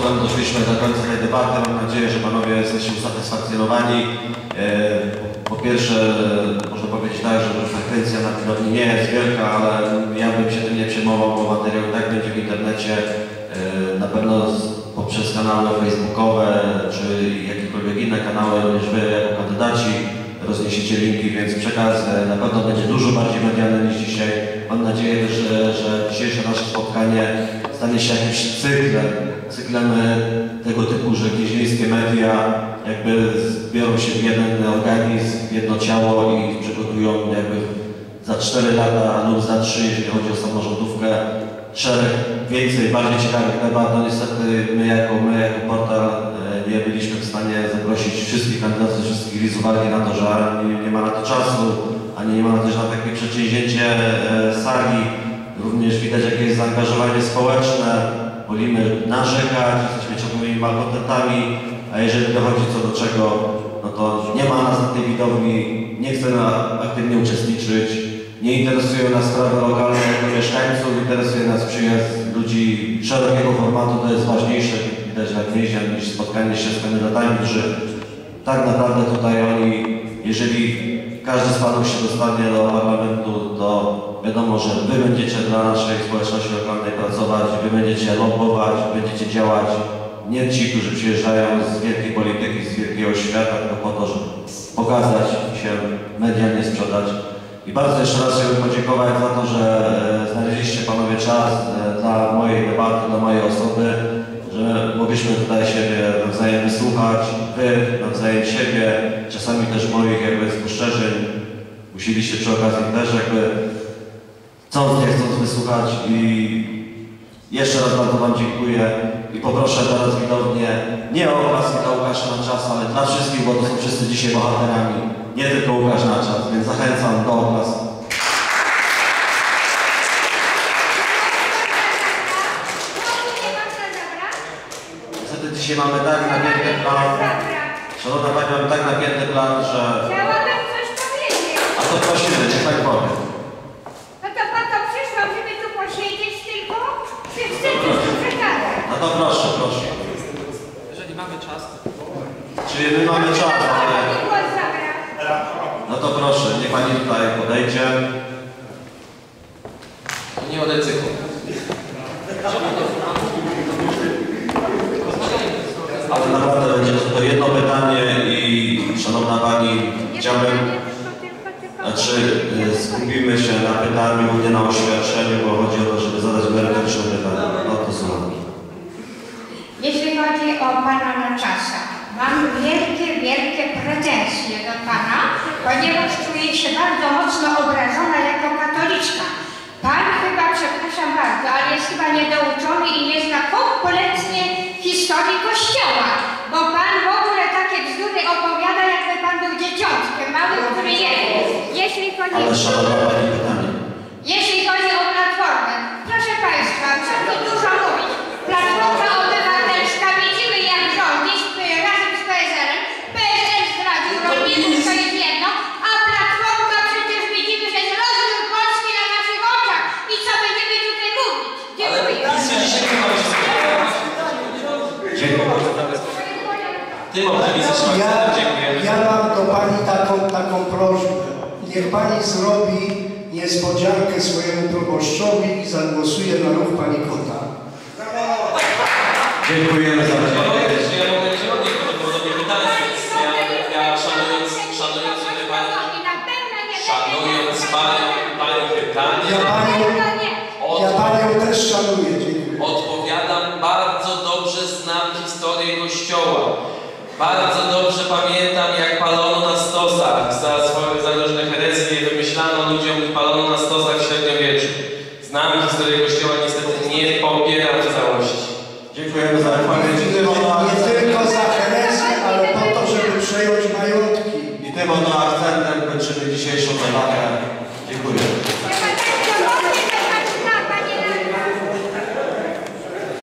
sposobem doszliśmy do końca tej debaty. Mam nadzieję, że panowie jesteście usatysfakcjonowani. E, Po pierwsze, można powiedzieć tak, że frekwencja na widowni nie jest wielka, ale ja bym się tym nie przejmował, bo materiał tak będzie w internecie. E, Na pewno poprzez kanały facebookowe, czy jakiekolwiek inne kanały, również wy jako kandydaci rozniesiecie linki, więc przekaz na pewno będzie dużo bardziej medialny niż dzisiaj. Mam nadzieję, że, że dzisiejsze nasze spotkanie stanie się jakimś cyklem, cyklem tego typu, że jakieś wiejskie media jakby zbiorą się w jeden organizm, w jedno ciało i przygotują jakby za 4 lata lub za 3, jeżeli chodzi o samorządówkę, szereg więcej, bardziej ciekawych debat. No niestety my jako, my jako portal e, nie byliśmy w stanie zaprosić wszystkich kandydatów, wszystkich widzów uwagi na to, że ani nie ma na to czasu, ani nie ma też na takie przedsięwzięcie e, sali. Również widać jakie jest zaangażowanie społeczne, wolimy narzekać, jesteśmy ciągłymi malkontentami, a jeżeli dochodzi co do czego, no to nie ma nas na tej widowni, nie chcemy aktywnie uczestniczyć, nie interesują nas sprawy lokalne jako mieszkańców, interesuje nas przyjazd ludzi szerokiego formatu, to jest ważniejsze, widać na gnieździe, niż spotkanie się z kandydatami, którzy tak naprawdę tutaj oni, każdy z panów się dostanie do parlamentu, to wiadomo, że wy będziecie dla naszej społeczności lokalnej pracować, wy będziecie lobbować, będziecie działać. Nie ci, którzy przyjeżdżają z wielkiej polityki, z wielkiego świata, tylko po to, żeby pokazać się, medialnie sprzedać. I bardzo jeszcze raz chciałbym podziękować za to, że e, znaleźliście panowie czas e, dla mojej debaty, dla mojej osoby, że mogliśmy tutaj siebie nawzajem wysłuchać, wy nawzajem siebie, czasami też moich jakby spostrzeżeń. Musieliście przy okazji też jakby chcąc, nie chcąc wysłuchać i jeszcze raz bardzo Wam dziękuję i poproszę teraz widownię nie o oklaski dla Łukasza na czas, ale dla wszystkich, bo to są wszyscy dzisiaj bohaterami, nie tylko Łukasz na czas, więc zachęcam do oklaski. Niestety dzisiaj mamy tak napięty plan, szanowna Pani, mamy tak napięty plan, że... to prosimy, niech Pani powie. No to po to przyszłam, żeby tu posiedzieć tylko? Czy chcecie coś przekazać? No to proszę, proszę. Jeżeli mamy czas, Czyli my mamy czas, ale... No to proszę, niech Pani tutaj podejdzie. nie o decyku. Ale naprawdę będzie to jedno pytanie i szanowna Pani, chciałbym, znaczy y, skupimy się na pytaniu, nie na oświadczeniu, bo chodzi o to, żeby zadać merytoryczne pytanie. No to słucham. Jeśli chodzi o Pana na czasa, mam wielkie, wielkie pretensje do Pana, ponieważ czuję się bardzo mocno obrażona jako katoliczka. Pan chyba, przepraszam bardzo, ale jest chyba niedouczony i nie zna kompletnie historii Kościoła, bo Pan w ogóle takie bzdury opowiada, jakby Pan był dzieciątkiem, małym, który nie wie. Jeśli chodzi Ale szanowna Pani pytanie. jeśli chodzi o Platformę, proszę Państwa, co tu dużo mówić. Platforma Obywatelska, widzimy jak rządzi z- razem z PSL-em. PSL zdradził rolników, to jest jedno, a Platforma przecież widzimy, że jest rozwój Polski na naszych oczach. I co będziemy tutaj mówić? Dziękuję. Optymistycznym Ja, ja mam do Pani taką, taką prośbę. Niech Pani zrobi niespodziankę swojemu proboszczowi i zagłosuje na ruch Pani Kota. Dziękujemy za czy ja Panią, Ja Panią, też szanuję. Dziękuję. odpowiadam, bardzo dobrze znam historię Kościoła. Bardzo dobrze pamiętam, jak palono stosach za swoich zależnych herezji wymyślano ludziom i palono na stosach w średniowieczu. Znamy historię Kościoła, niestety nie popiera w całości. Dziękujemy za pamięć. Nie, nie tylko za herezję, ale po to, żeby przejąć majątki. I tym oto akcentem kończymy dzisiejszą debatę. Dziękuję.